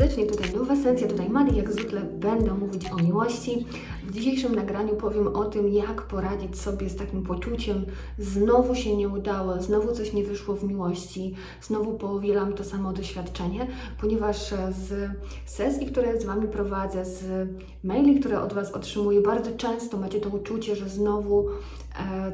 serdecznie. Tutaj nowa sesja, tutaj Madi. Jak zwykle będę mówić o miłości. W dzisiejszym nagraniu powiem o tym, jak poradzić sobie z takim poczuciem, znowu się nie udało, znowu coś nie wyszło w miłości, znowu powielam to samo doświadczenie, ponieważ e, z sesji, które z Wami prowadzę, z maili, które od Was otrzymuję, bardzo często macie to uczucie, że znowu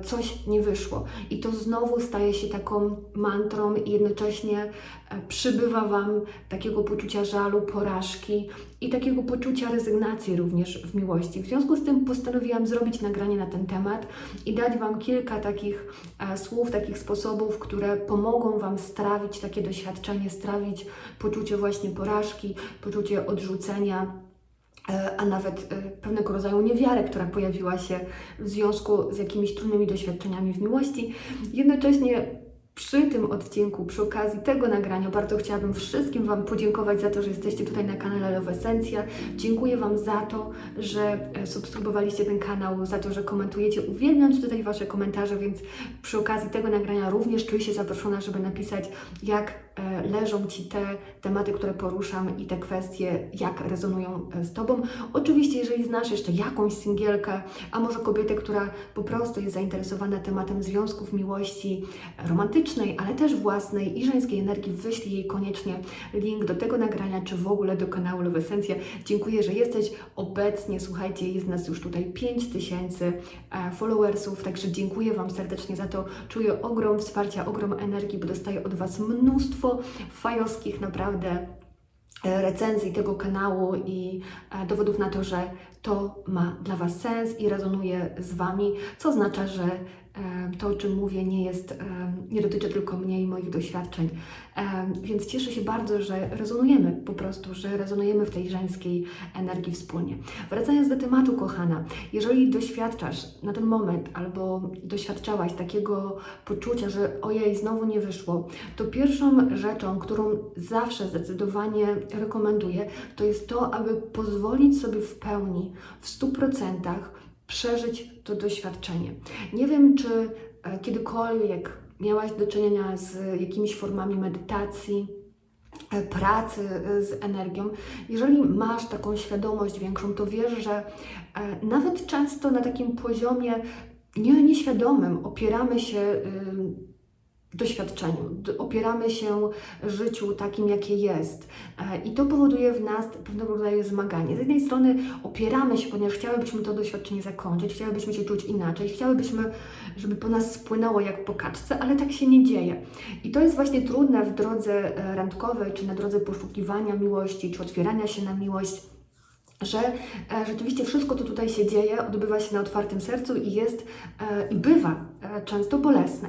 coś nie wyszło. I to znowu staje się taką mantrą i jednocześnie e, przybywa Wam takiego poczucia żalu, porażki i takiego poczucia rezygnacji również w miłości. W związku z tym postanowiłam zrobić nagranie na ten temat i dać Wam kilka takich e, słów, takich sposobów, które pomogą Wam strawić takie doświadczenie, strawić poczucie właśnie porażki, poczucie odrzucenia e, a nawet e, pewnego rodzaju niewiarę, która pojawiła się w związku z jakimiś trudnymi doświadczeniami w miłości. Jednocześnie przy tym odcinku, przy okazji tego nagrania, bardzo chciałabym wszystkim Wam podziękować za to, że jesteście tutaj na kanale Love Essencja. Dziękuję Wam za to, że e, subskrybowaliście ten kanał, za to, że komentujecie. Uwielbiam czytać Wasze komentarze, więc przy okazji tego nagrania również czuję się zaproszona, żeby napisać, jak e, leżą Ci te tematy, które poruszam i te kwestie, jak rezonują e, z Tobą. Oczywiście, jeżeli znasz jeszcze jakąś singielkę, a może kobietę, która po prostu jest zainteresowana tematem związków, miłości ale też własnej i żeńskiej energii, wyślij jej koniecznie link do tego nagrania, czy w ogóle do kanału Love Essencja. Dziękuję, że jesteś obecnie. Słuchajcie, jest nas już tutaj 5000 tysięcy e, followersów, także dziękuję Wam serdecznie za to. Czuję ogrom wsparcia, ogrom energii, bo dostaję od Was mnóstwo fajowskich, naprawdę e, recenzji tego kanału i e, dowodów na to, że to ma dla Was sens i rezonuje z Wami, co oznacza, że to, o czym mówię, nie jest, nie dotyczy tylko mnie i moich doświadczeń. Więc cieszę się bardzo, że rezonujemy po prostu, że rezonujemy w tej żeńskiej energii wspólnie. Wracając do tematu, kochana, jeżeli doświadczasz na ten moment albo doświadczałaś takiego poczucia, że ojej, znowu nie wyszło, to pierwszą rzeczą, którą zawsze zdecydowanie rekomenduję, to jest to, aby pozwolić sobie w pełni, w 100% przeżyć to doświadczenie. Nie wiem, czy e, kiedykolwiek miałaś do czynienia z jakimiś formami medytacji, e, pracy e, z energią. Jeżeli masz taką świadomość większą, to wiesz, że nawet często na takim poziomie nie, nieświadomym opieramy się doświadczeniu, opieramy się życiu takim, jakie jest. E, I to powoduje w nas pewnego rodzaju zmaganie. Z jednej strony opieramy się, ponieważ chciałybyśmy to doświadczenie zakończyć, chciałybyśmy się czuć inaczej, chciałybyśmy, żeby po nas spłynęło jak po kaczce, ale tak się nie dzieje. I to jest właśnie trudne w drodze e, randkowej, czy na drodze poszukiwania miłości, czy otwierania się na miłość że e, rzeczywiście wszystko, co tutaj się dzieje, odbywa się na otwartym sercu i jest i bywa często bolesne.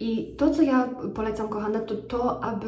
I to, co ja polecam, kochana, to to, aby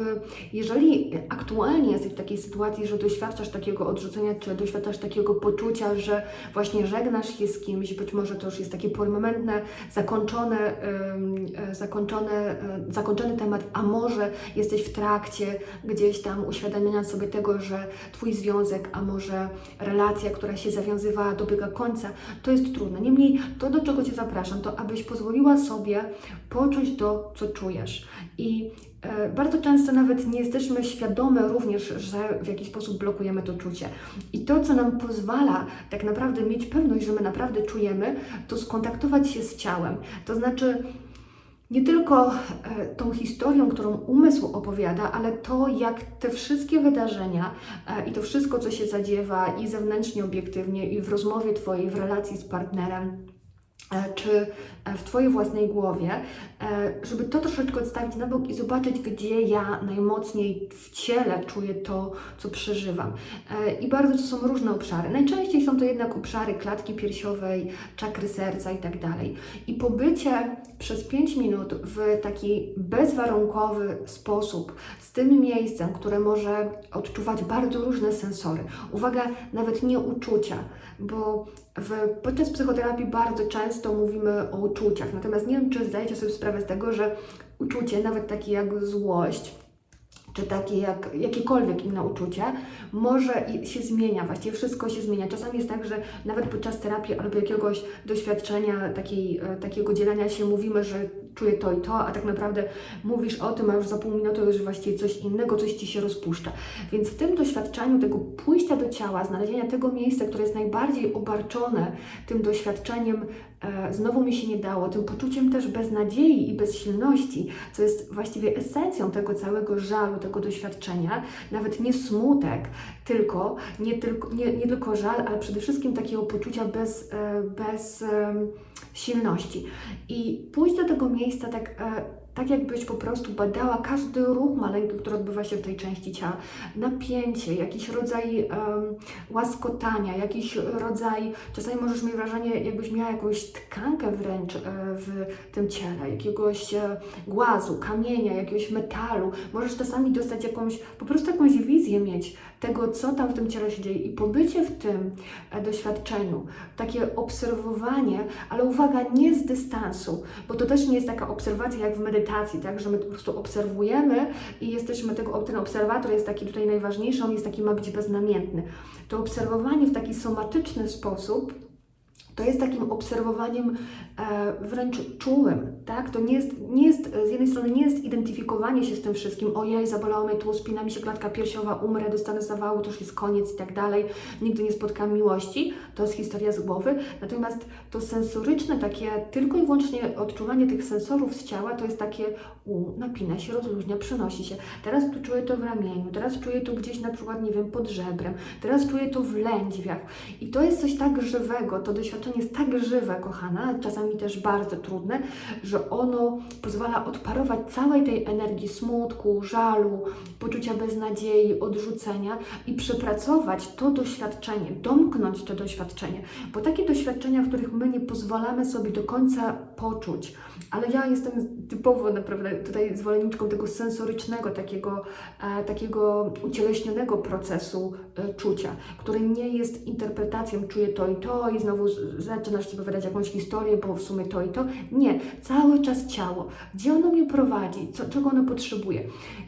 jeżeli aktualnie jesteś w takiej sytuacji, że doświadczasz takiego odrzucenia, czy doświadczasz takiego poczucia, że właśnie żegnasz się z kimś, być może to już jest takie permanentne, zakończone, e, zakończone, e, zakończony temat, a może jesteś w trakcie gdzieś tam uświadamiania sobie tego, że Twój związek, a może relacja, która się zawiązywała, dobiega końca, to jest trudne. Niemniej to, do czego Cię zapraszam, to abyś pozwoliła sobie poczuć to, co czujesz. I e, bardzo często nawet nie jesteśmy świadome również, że w jakiś sposób blokujemy to czucie. I to, co nam pozwala tak naprawdę mieć pewność, że my naprawdę czujemy, to skontaktować się z ciałem. To znaczy, nie tylko e, tą historią, którą umysł opowiada, ale to, jak te wszystkie wydarzenia e, i to wszystko, co się zadziewa i zewnętrznie, obiektywnie, i w rozmowie Twojej, w relacji z partnerem, czy e, w Twojej własnej głowie, e, żeby to troszeczkę odstawić na bok i zobaczyć, gdzie ja najmocniej w ciele czuję to, co przeżywam. E, I bardzo to są różne obszary. Najczęściej są to jednak obszary klatki piersiowej, czakry serca i tak dalej. I pobycie przez 5 minut w taki bezwarunkowy sposób z tym miejscem, które może odczuwać bardzo różne sensory. Uwaga, nawet nie uczucia, bo w, podczas psychoterapii bardzo często mówimy o uczuciach, natomiast nie wiem, czy zdajecie sobie sprawę z tego, że uczucie, nawet takie jak złość, czy takie jak jakiekolwiek inne uczucie, może się zmienia, właściwie wszystko się zmienia. Czasami jest tak, że nawet podczas terapii albo jakiegoś doświadczenia, takiej, e, takiego dzielenia się mówimy, że czuję to i to, a tak naprawdę mówisz o tym, a już za pół minuty już właściwie coś innego, coś Ci się rozpuszcza. Więc w tym doświadczeniu tego pójścia do ciała, znalezienia tego miejsca, które jest najbardziej obarczone tym doświadczeniem, e, znowu mi się nie dało, tym poczuciem też beznadziei i bezsilności, co jest właściwie esencją tego całego żalu, tego doświadczenia, nawet nie smutek, tylko nie tylko, nie, nie tylko żal, ale przede wszystkim takiego poczucia bez, e, bez em, silności. I pójść do tego miejsca tak, e, tak jakbyś po prostu badała każdy ruch maleńki, który odbywa się w tej części ciała. Napięcie, jakiś rodzaj em, łaskotania, jakiś rodzaj, czasami możesz mieć wrażenie, jakbyś miała jakąś tkankę wręcz e, w tym ciele, jakiegoś e, głazu, kamienia, jakiegoś metalu. Możesz czasami dostać jakąś, po prostu jakąś wizję mieć tego, co tam w tym ciele się dzieje i pobycie w tym e, doświadczeniu, takie obserwowanie, ale uwaga, nie z dystansu, bo to też nie jest taka obserwacja jak w medytacji, tak, że my po prostu obserwujemy i jesteśmy tego, ten obserwator jest taki tutaj najważniejszy, on jest taki, ma być beznamiętny. To obserwowanie w taki somatyczny sposób to jest takim obserwowaniem e, wręcz czułym, tak? To nie jest, nie jest, z jednej strony nie jest identyfikowanie się z tym wszystkim, ojej, zabolało mnie tu, spina mi się klatka piersiowa, umrę, dostanę zawału, to już jest koniec i tak dalej, nigdy nie spotkam miłości, to jest historia z głowy, natomiast to sensoryczne takie, tylko i wyłącznie odczuwanie tych sensorów z ciała, to jest takie, u, napina się, rozluźnia, przenosi się, teraz tu czuję to w ramieniu, teraz czuję to gdzieś na przykład, nie wiem, pod żebrem, teraz czuję to w lędźwiach. I to jest coś tak żywego, to doświadczenie jest tak żywe, kochana, czasami też bardzo trudne, że ono pozwala odparować całej tej energii smutku, żalu, poczucia beznadziei, odrzucenia i przepracować to doświadczenie, domknąć to doświadczenie. Bo takie doświadczenia, w których my nie pozwalamy sobie do końca poczuć, ale ja jestem typowo naprawdę tutaj zwolenniczką tego sensorycznego, takiego, e, takiego ucieleśnionego procesu e, czucia, który nie jest interpretacją, czuję to i to i znowu zaczynasz sobie opowiadać jakąś historię, bo w sumie to i to. Nie, cały czas ciało. Gdzie ono mnie prowadzi, co, czego ono potrzebuje.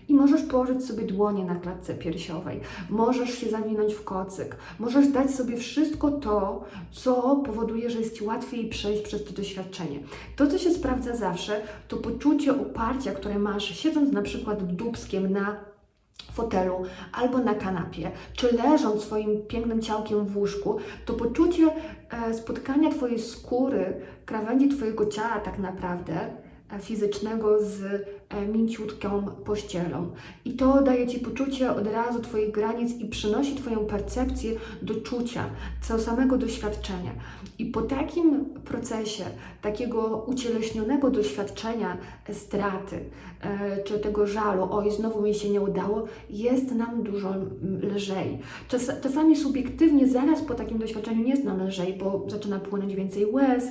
I możesz położyć sobie dłonie na klatce piersiowej, możesz się zawinąć w kocyk, możesz dać sobie wszystko to, co powoduje, że jest Ci łatwiej przejść przez to doświadczenie. To, co się sprawdza zawsze, to poczucie oparcia, które masz siedząc na przykład dubskiem na fotelu albo na kanapie, czy leżąc swoim pięknym ciałkiem w łóżku, to poczucie e, spotkania Twojej skóry, krawędzi Twojego ciała tak naprawdę, e, fizycznego z mięciutką pościelą. I to daje Ci poczucie od razu Twoich granic i przynosi Twoją percepcję do czucia, co samego doświadczenia. I po takim procesie, takiego ucieleśnionego doświadczenia e, straty, e, czy tego żalu, oj, znowu mi się nie udało, jest nam dużo lżej. Czas, czasami subiektywnie, zaraz po takim doświadczeniu nie jest nam lżej, bo zaczyna płynąć więcej łez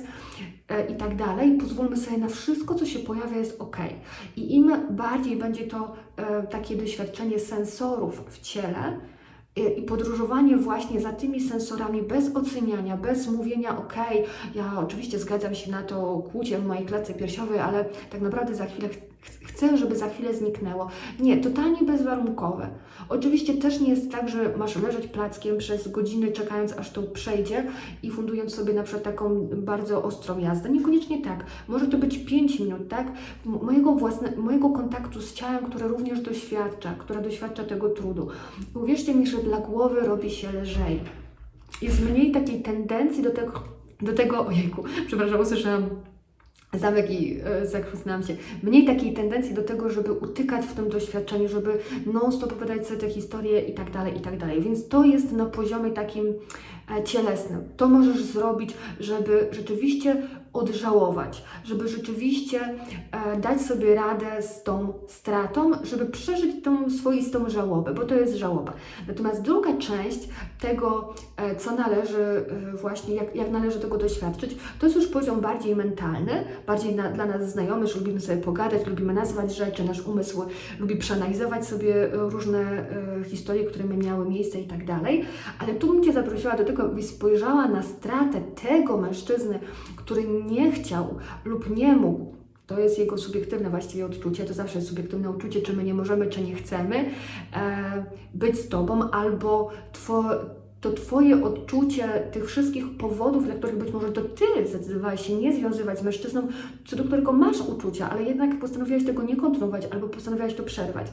e, i tak dalej. Pozwólmy sobie na wszystko, co się pojawia, jest ok. I im bardziej będzie to e, takie doświadczenie sensorów w ciele, i- i podróżowanie właśnie za tymi sensorami bez oceniania, bez mówienia, ok, ja oczywiście zgadzam się na to kłucie w mojej klatce piersiowej, ale tak naprawdę za chwilę ch- chcę, żeby za chwilę zniknęło. Nie, totalnie bezwarunkowe. Oczywiście też nie jest tak, że masz leżeć plackiem przez godziny czekając aż to przejdzie i fundując sobie na przykład taką bardzo ostrą jazdę. Niekoniecznie tak. Może to być 5 minut, tak? Mojego, własne, mojego kontaktu z ciałem, które również doświadcza, która doświadcza tego trudu. Uwierzcie mi, że dla głowy robi się lżej. Jest mniej takiej tendencji do tego, do tego ojejku, przepraszam, usłyszałam zamek i e, zakłócnęłam się. Mniej takiej tendencji do tego, żeby utykać w tym doświadczeniu, żeby non-stop opowiadać sobie te historie i tak dalej, i tak dalej. Więc to jest na poziomie takim e, cielesnym. To możesz zrobić, żeby rzeczywiście odżałować, żeby rzeczywiście e, dać sobie radę z tą stratą, żeby przeżyć tą swoistą żałobę, bo to jest żałoba. Natomiast druga część tego, e, co należy e, właśnie, jak, jak należy tego doświadczyć, to jest już poziom bardziej mentalny, bardziej na, dla nas znajomy, że lubimy sobie pogadać, lubimy nazwać rzeczy, nasz umysł lubi przeanalizować sobie różne historie, które miały miejsce i tak dalej. Ale tu bym Cię zaprosiła do tego, byś spojrzała na stratę tego mężczyzny, który nie chciał lub nie mógł to jest jego subiektywne właściwie odczucie, to zawsze jest subiektywne uczucie, czy my nie możemy, czy nie chcemy e, być z Tobą, albo two, to Twoje odczucie tych wszystkich powodów, dla których być może to Ty zdecydowałeś się nie związywać z mężczyzną, co do którego masz uczucia, ale jednak postanowiłaś tego nie kontynuować albo postanowiłaś to przerwać.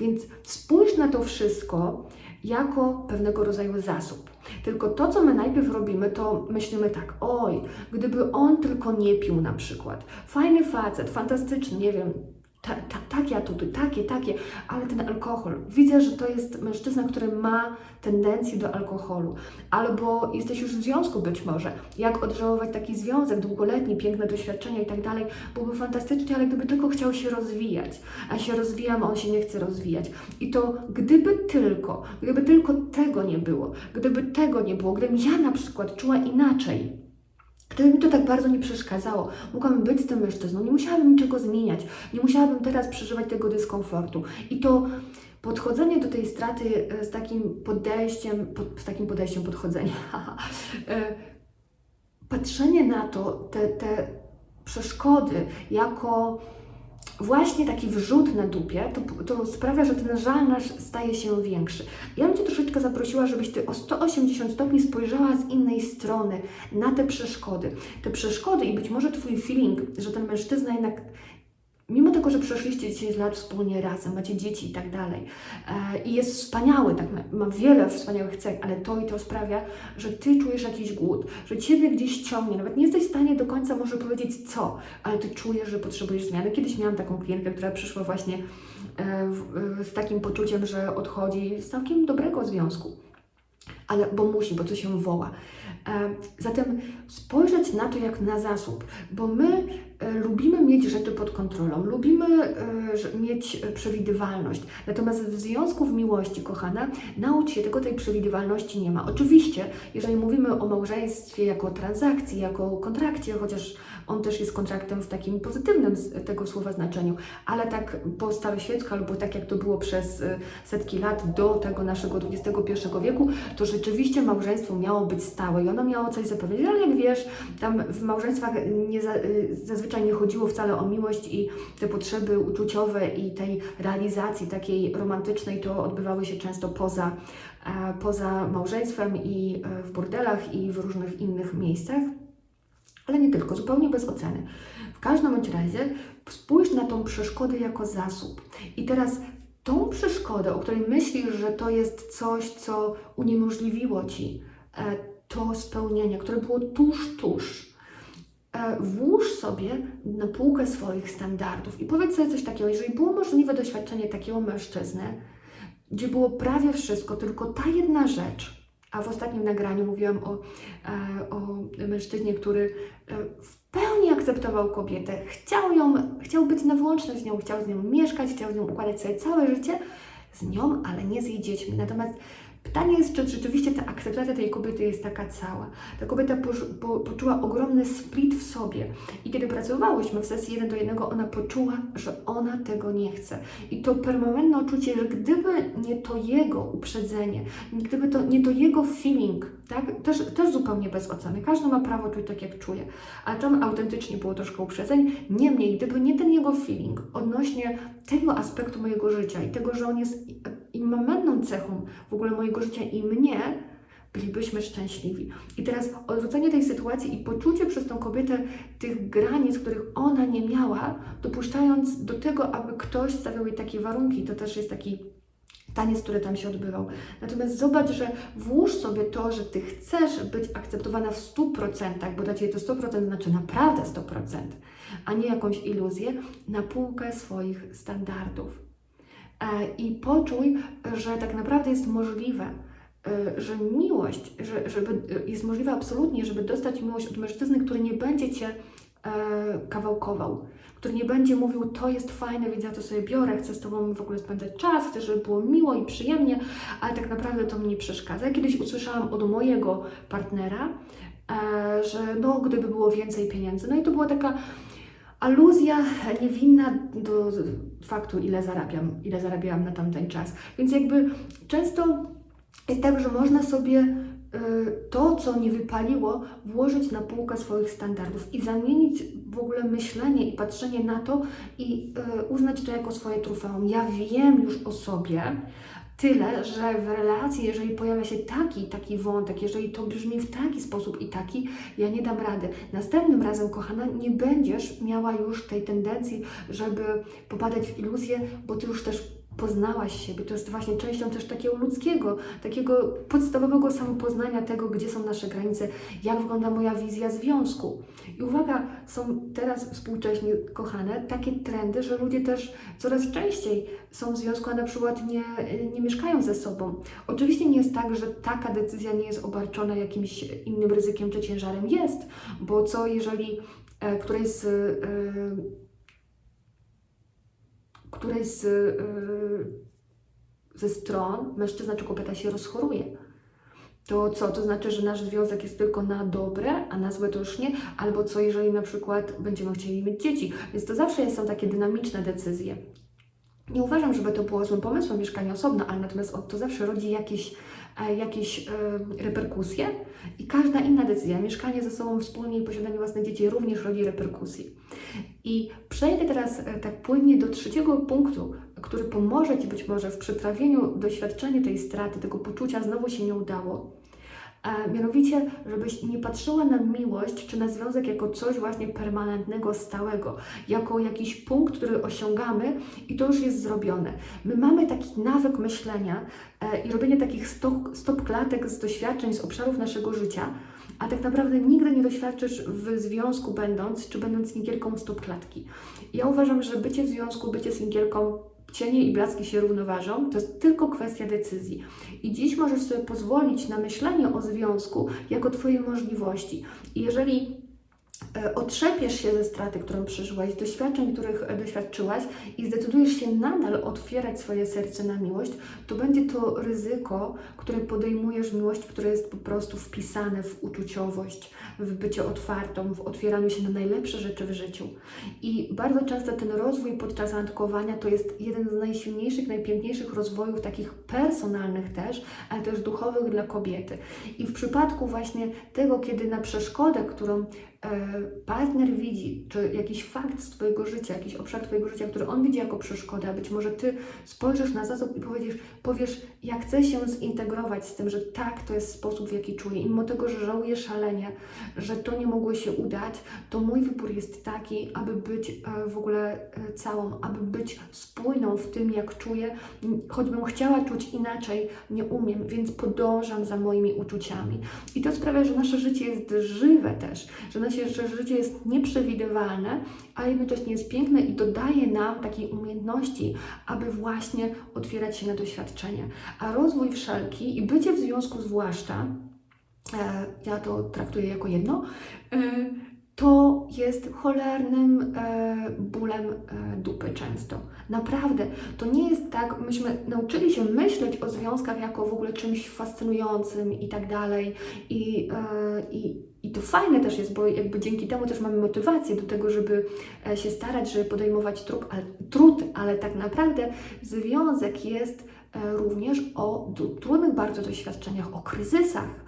Więc spójrz na to wszystko jako pewnego rodzaju zasób. Tylko to, co my najpierw robimy, to myślimy tak, oj, gdyby on tylko nie pił na przykład. Fajny facet, fantastyczny, nie wiem, ta, ta, takie atuty, takie, takie, ale ten alkohol. Widzę, że to jest mężczyzna, który ma tendencję do alkoholu. Albo jesteś już w związku być może. Jak odżałować taki związek długoletni, piękne doświadczenia i tak dalej. Byłoby fantastycznie, ale gdyby tylko chciał się rozwijać. A się rozwijam, a on się nie chce rozwijać. I to gdyby tylko, gdyby tylko tego nie było, gdyby tego nie było, gdybym ja na przykład czuła inaczej, Gdyby mi to tak bardzo nie przeszkadzało, mogłabym być z tym mężczyzną, nie musiałabym niczego zmieniać, nie musiałabym teraz przeżywać tego dyskomfortu. I to podchodzenie do tej straty e, z takim podejściem, pod, z takim podejściem podchodzenia, e, patrzenie na to, te, te przeszkody jako właśnie taki wrzut na dupie, to, to sprawia, że ten żal nasz staje się większy. Ja bym Cię troszeczkę zaprosiła, żebyś Ty o 180 stopni spojrzała z innej strony na te przeszkody. Te przeszkody i być może Twój feeling, że ten mężczyzna jednak Mimo tego, że przeszliście 10 lat wspólnie razem, macie dzieci i tak dalej, e, i jest wspaniały, tak, ma- wiele wspaniałych cech, ale to i to sprawia, że ty czujesz jakiś głód, że ciebie gdzieś ciągnie, nawet nie jesteś w stanie do końca może powiedzieć co, ale ty czujesz, że potrzebujesz zmiany. Kiedyś miałam taką klientkę, która przyszła właśnie e, z takim poczuciem, że odchodzi z całkiem dobrego związku ale bo musi, bo to się woła. E, Zatem spojrzeć na to jak na zasób, bo my lubimy mieć rzeczy pod kontrolą, lubimy e, mieć e, przewidywalność. Natomiast w związku w miłości, kochana, naucz się tego, tej przewidywalności nie ma. Oczywiście, jeżeli mówimy o małżeństwie jako transakcji, jako kontrakcie, chociaż on też jest kontraktem w takim pozytywnym tego słowa znaczeniu, ale tak po staroświecku, albo tak jak to było przez e, setki lat do tego naszego XXI wieku, to rzeczywiście małżeństwo miało być stałe i ono miało coś zapewnić, ale jak wiesz, tam w małżeństwach nie za, y, zazwyczaj nie chodziło wcale o miłość i te potrzeby uczuciowe i tej realizacji takiej romantycznej to odbywały się często poza, e, poza małżeństwem i e, w bordelach i w różnych innych miejscach ale nie tylko, zupełnie bez oceny. W każdym bądź razie spójrz na tą przeszkodę jako zasób. I teraz tą przeszkodę, o której myślisz, że to jest coś, co uniemożliwiło ci e, to spełnienie, które było tuż, tuż, włóż sobie na półkę swoich standardów i powiedz sobie coś takiego, jeżeli było możliwe doświadczenie takiego mężczyzny, gdzie było prawie wszystko, tylko ta jedna rzecz, a w ostatnim nagraniu mówiłam o, e, o mężczyźnie, który e, w pełni akceptował kobietę, chciał ją, chciał być na wyłączność z nią, chciał z nią mieszkać, chciał z nią układać sobie całe życie, z nią, ale nie z jej dziećmi. Natomiast pytanie jest, czy rzeczywiście ta akceptacja tej kobiety jest taka cała. Ta kobieta poż- po, poczuła ogromny split w sobie. I kiedy pracowałyśmy w sesji 1 do 1, ona poczuła, że ona tego nie chce. I to permanentne uczucie, że gdyby nie to jego uprzedzenie, gdyby to nie to jego feeling, tak? Też, też zupełnie bez oceny. Każdy ma prawo czuć tak, jak czuje. Ale tam autentycznie było troszkę uprzedzeń. Niemniej, gdyby nie ten jego feeling odnośnie tego aspektu mojego życia i tego, że on jest i- immamentną cechą w ogóle mojego życia i mnie, bylibyśmy szczęśliwi. I teraz odwrócenie tej sytuacji i poczucie przez tą kobietę tych granic, których ona nie miała, dopuszczając do tego, aby ktoś stawiał jej takie warunki, to też jest taki taniec, który tam się odbywał. Natomiast zobacz, że włóż sobie to, że Ty chcesz być akceptowana w 100%, bo dla Ciebie to 100% znaczy naprawdę 100%, a nie jakąś iluzję, na półkę swoich standardów. E, I poczuj, że tak naprawdę jest możliwe, e, że miłość, że, żeby, e, jest możliwe absolutnie, żeby dostać miłość od mężczyzny, który nie będzie Cię kawałkował, który nie będzie mówił, to jest fajne, więc ja to sobie biorę, chcę z Tobą w ogóle spędzać czas, chcę, żeby było miło i przyjemnie, ale tak naprawdę to mi nie przeszkadza. Ja kiedyś usłyszałam od mojego partnera, że no, gdyby było więcej pieniędzy, no i to była taka aluzja niewinna do faktu, ile zarabiam, ile zarabiałam na tamten czas. Więc jakby często jest tak, że można sobie y, to, co nie wypaliło, włożyć na półkę swoich standardów i zamienić w ogóle myślenie i patrzenie na to i y, uznać to jako swoje trofeum. Ja wiem już o sobie Tyle, że w relacji, jeżeli pojawia się taki, taki wątek, jeżeli to brzmi w taki sposób i taki, ja nie dam rady. Następnym razem, kochana, nie będziesz miała już tej tendencji, żeby popadać w iluzję, bo ty już też poznałaś siebie. To jest właśnie częścią też takiego ludzkiego, takiego podstawowego samopoznania tego, gdzie są nasze granice, jak wygląda moja wizja związku. I uwaga, są teraz współcześnie kochane takie trendy, że ludzie też coraz częściej są w związku, a na przykład nie, nie mieszkają ze sobą. Oczywiście nie jest tak, że taka decyzja nie jest obarczona jakimś innym ryzykiem czy ciężarem. Jest, bo co jeżeli e, z e, której z, yy, ze stron, mężczyzna czy kobieta się rozchoruje. To co? To znaczy, że nasz związek jest tylko na dobre, a na złe to już nie? Albo co, jeżeli na przykład będziemy chcieli mieć dzieci? Więc to zawsze są takie dynamiczne decyzje. Nie uważam, żeby to było złym pomysłem mieszkanie osobno, ale natomiast to zawsze rodzi jakieś, jakieś e, reperkusje i każda inna decyzja, mieszkanie ze sobą wspólnie i posiadanie własnych dzieci również rodzi reperkusje. I przejdę teraz e, tak płynnie do trzeciego punktu, który pomoże Ci być może w przetrawieniu doświadczenia tej straty, tego poczucia znowu się nie udało. Mianowicie, żebyś nie patrzyła na miłość czy na związek jako coś właśnie permanentnego, stałego, jako jakiś punkt, który osiągamy i to już jest zrobione. My mamy taki nawyk myślenia e, i robienia takich stop, stop klatek z doświadczeń, z obszarów naszego życia, a tak naprawdę nigdy nie doświadczysz w związku będąc, czy będąc singielką stop klatki. Ja uważam, że bycie w związku, bycie singielką cienie i blaski się równoważą, to jest tylko kwestia decyzji. I dziś możesz sobie pozwolić na myślenie o związku jako Twojej możliwości. I jeżeli otrzepiesz się ze straty, którą przeżyłaś, doświadczeń, których e, doświadczyłaś i zdecydujesz się nadal otwierać swoje serce na miłość, to będzie to ryzyko, które podejmujesz miłość, które jest po prostu wpisane w uczuciowość, w bycie otwartą, w otwieraniu się na najlepsze rzeczy w życiu. I bardzo często ten rozwój podczas randkowania to jest jeden z najsilniejszych, najpiękniejszych rozwojów, takich personalnych też, ale też duchowych dla kobiety. I w przypadku właśnie tego, kiedy na przeszkodę, którą E, partner widzi, czy jakiś fakt z Twojego życia, jakiś obszar Twojego życia, który on widzi jako przeszkodę, a być może Ty spojrzysz na zasób i powiesz, powiesz, ja chcę się zintegrować z tym, że tak, to jest sposób, w jaki czuję. I mimo tego, że żałuję szalenie, że to nie mogło się udać, to mój wybór jest taki, aby być e, w ogóle e, całą, aby być spójną w tym, jak czuję. Choćbym chciała czuć inaczej, nie umiem, więc podążam za moimi uczuciami. I to sprawia, że nasze życie jest żywe też, że nasze się, że życie jest nieprzewidywalne, a jednocześnie jest piękne i dodaje nam takiej umiejętności, aby właśnie otwierać się na doświadczenie. A rozwój wszelki i bycie w związku zwłaszcza, e, ja to traktuję jako jedno, e, to jest cholernym e, bólem e, dupy często. Naprawdę, to nie jest tak, myśmy nauczyli się myśleć o związkach jako w ogóle czymś fascynującym i tak dalej. I, e, i, i to fajne też jest, bo jakby dzięki temu też mamy motywację do tego, żeby e, się starać, żeby podejmować trud, ale, trud, ale tak naprawdę związek jest również o trudnych bardzo doświadczeniach, o kryzysach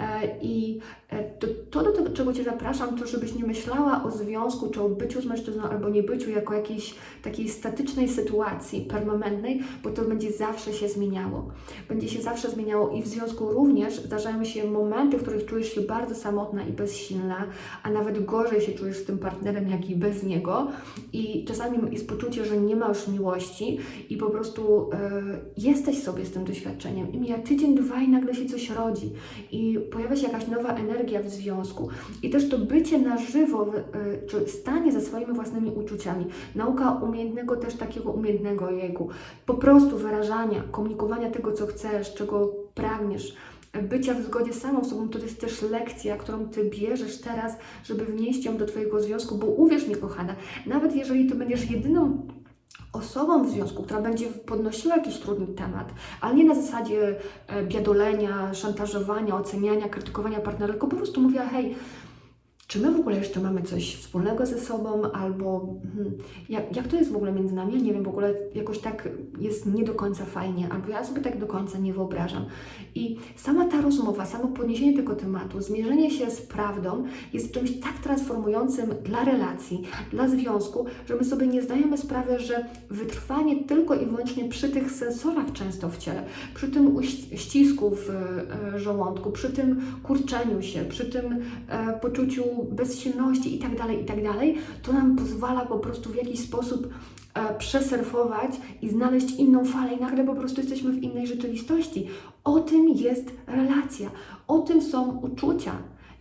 E, I e, to, to, do czego Cię zapraszam, to żebyś nie myślała o związku, czy o byciu z mężczyzną, albo nie byciu, jako jakiejś takiej statycznej sytuacji, permanentnej, bo to będzie zawsze się zmieniało. Będzie się zawsze zmieniało i w związku również zdarzają się momenty, w których czujesz się bardzo samotna i bezsilna, a nawet gorzej się czujesz z tym partnerem, jak i bez niego. I czasami jest poczucie, że nie ma już miłości i po prostu e, jesteś sobie z tym doświadczeniem. I mija tydzień, dwa i nagle się coś rodzi. I pojawia się jakaś nowa energia w związku. I też to bycie na żywo, y, czy stanie ze swoimi własnymi uczuciami. Nauka umiejętnego też takiego umiejętnego jego, po prostu wyrażania, komunikowania tego, co chcesz, czego pragniesz bycia w zgodzie z samą sobą, to jest też lekcja, którą Ty bierzesz teraz, żeby wnieść ją do Twojego związku, bo uwierz mi, kochana, nawet jeżeli to będziesz jedyną osobą w związku, która będzie podnosiła jakiś trudny temat, ale nie na zasadzie e, biadolenia, szantażowania, oceniania, krytykowania partnera, tylko po prostu mówiła, hej, czy my w ogóle jeszcze mamy coś wspólnego ze sobą, albo hmm, jak, jak to jest w ogóle między nami? Ja nie wiem, w ogóle jakoś tak jest nie do końca fajnie, albo ja sobie tak do końca nie wyobrażam. I sama ta rozmowa, samo podniesienie tego tematu, zmierzenie się z prawdą jest czymś tak transformującym dla relacji, dla związku, że my sobie nie zdajemy sprawy, że wytrwanie tylko i wyłącznie przy tych sensorach często w ciele, przy tym ścisku w e, żołądku, przy tym kurczeniu się, przy tym e, poczuciu bezsilności i tak dalej, i tak to nam pozwala po prostu w jakiś sposób e, przesurfować i znaleźć inną falę i nagle po prostu jesteśmy w innej rzeczywistości. O tym jest relacja, o tym są uczucia.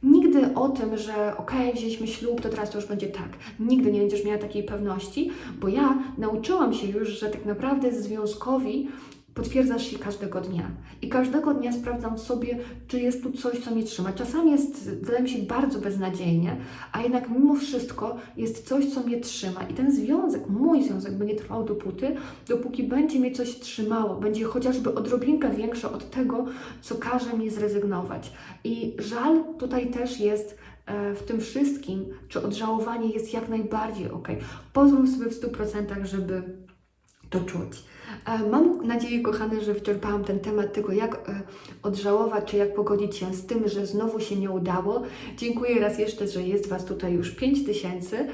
Nigdy o tym, że okej, wzięliśmy ślub, to teraz to już będzie tak. Nigdy nie będziesz miała takiej pewności, bo ja nauczyłam się już, że tak naprawdę związkowi potwierdzasz się każdego dnia. I każdego dnia sprawdzam w sobie, czy jest tu coś, co mnie trzyma. Czasami jest, wydaje mi się, bardzo beznadziejnie, a jednak mimo wszystko jest coś, co mnie trzyma. I ten związek, mój związek, będzie trwał dopóty, dopóki będzie mnie coś trzymało, będzie chociażby odrobinkę większe od tego, co każe mi zrezygnować. I żal tutaj też jest e, w tym wszystkim, czy odżałowanie jest jak najbardziej ok. Pozwól sobie w 100%, żeby to czuć. E, Mam nadzieję, kochane, że wyczerpałam ten temat tego, jak e, odżałować, czy jak pogodzić się z tym, że znowu się nie udało. Dziękuję raz jeszcze, że jest Was tutaj już 5 tysięcy.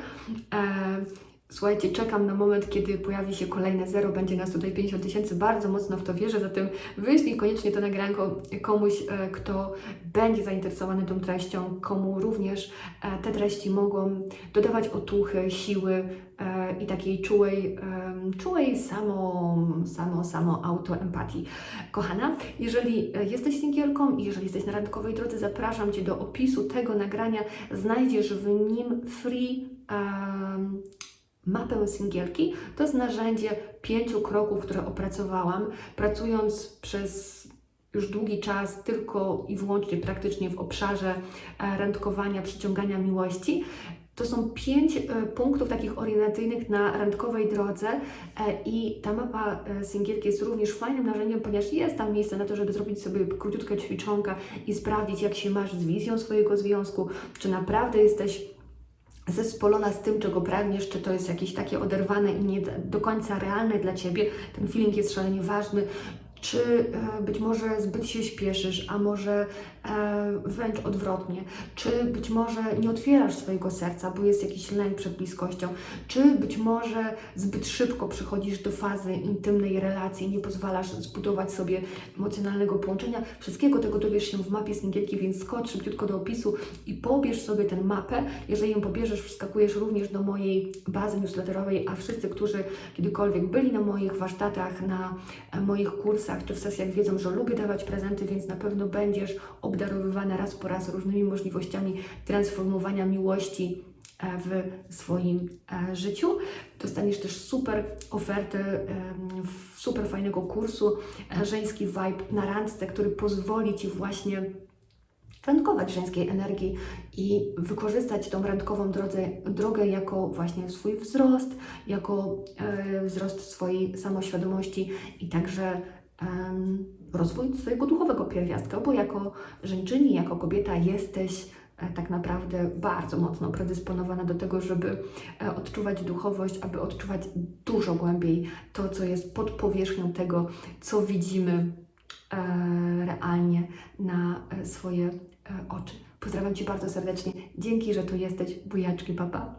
Słuchajcie, czekam na moment, kiedy pojawi się kolejne zero, będzie nas tutaj 50 tysięcy, bardzo mocno w to wierzę, zatem wyślij koniecznie to nagranko komuś, e, kto będzie zainteresowany tą treścią, komu również e, te treści mogą dodawać otuchy, siły e, i takiej czułej, czułej samo, samo, samo autoempatii. Kochana, jeżeli jesteś singielką i jeżeli jesteś na randkowej drodze, zapraszam Cię do opisu tego nagrania. Znajdziesz w nim free em, mapę singielki. To jest narzędzie pięciu kroków, które opracowałam, pracując przez już długi czas tylko i wyłącznie praktycznie w obszarze e, randkowania, przyciągania miłości. To są pięć e, punktów takich orientacyjnych na randkowej drodze e, i ta mapa singielki jest również fajnym narzędziem, ponieważ jest tam miejsce na to, żeby zrobić sobie króciutkę ćwiczonka i sprawdzić, jak się masz z wizją swojego związku, czy naprawdę jesteś zespolona z tym, czego pragniesz, czy to jest jakieś takie oderwane i nie do końca realne dla Ciebie, ten feeling jest szalenie ważny, czy e, być może zbyt się śpieszysz, a może e, wręcz odwrotnie, czy być może nie otwierasz swojego serca, bo jest jakiś lęk przed bliskością, czy być może zbyt szybko przychodzisz do fazy intymnej relacji, nie pozwalasz zbudować sobie emocjonalnego połączenia. Wszystkiego tego dowiesz się w mapie singielki, więc skocz szybciutko do opisu i pobierz sobie tę mapę. Jeżeli ją pobierzesz, wskakujesz również do mojej bazy newsletterowej, a wszyscy, którzy kiedykolwiek byli na moich warsztatach, na e, moich kursach czy w sesjach wiedzą, że lubię dawać prezenty, więc na pewno będziesz obdarowywana raz po raz różnymi możliwościami transformowania miłości e, w swoim e, życiu. Dostaniesz też super ofertę super fajnego kursu e, Żeński Vibe na randce, który pozwoli Ci właśnie randkować żeńskiej energii i wykorzystać tą randkową drodze, drogę jako właśnie swój wzrost, jako wzrost swojej samoświadomości i także rozwój swojego duchowego pierwiastka, bo jako żeńczyni, jako kobieta jesteś e, tak naprawdę bardzo mocno predysponowana do tego, żeby e, odczuwać duchowość, aby odczuwać dużo głębiej to, co jest pod powierzchnią tego, co widzimy e, realnie na swoje oczy. Pozdrawiam Cię bardzo serdecznie. Dzięki, że tu jesteś. Bujaczki, papa.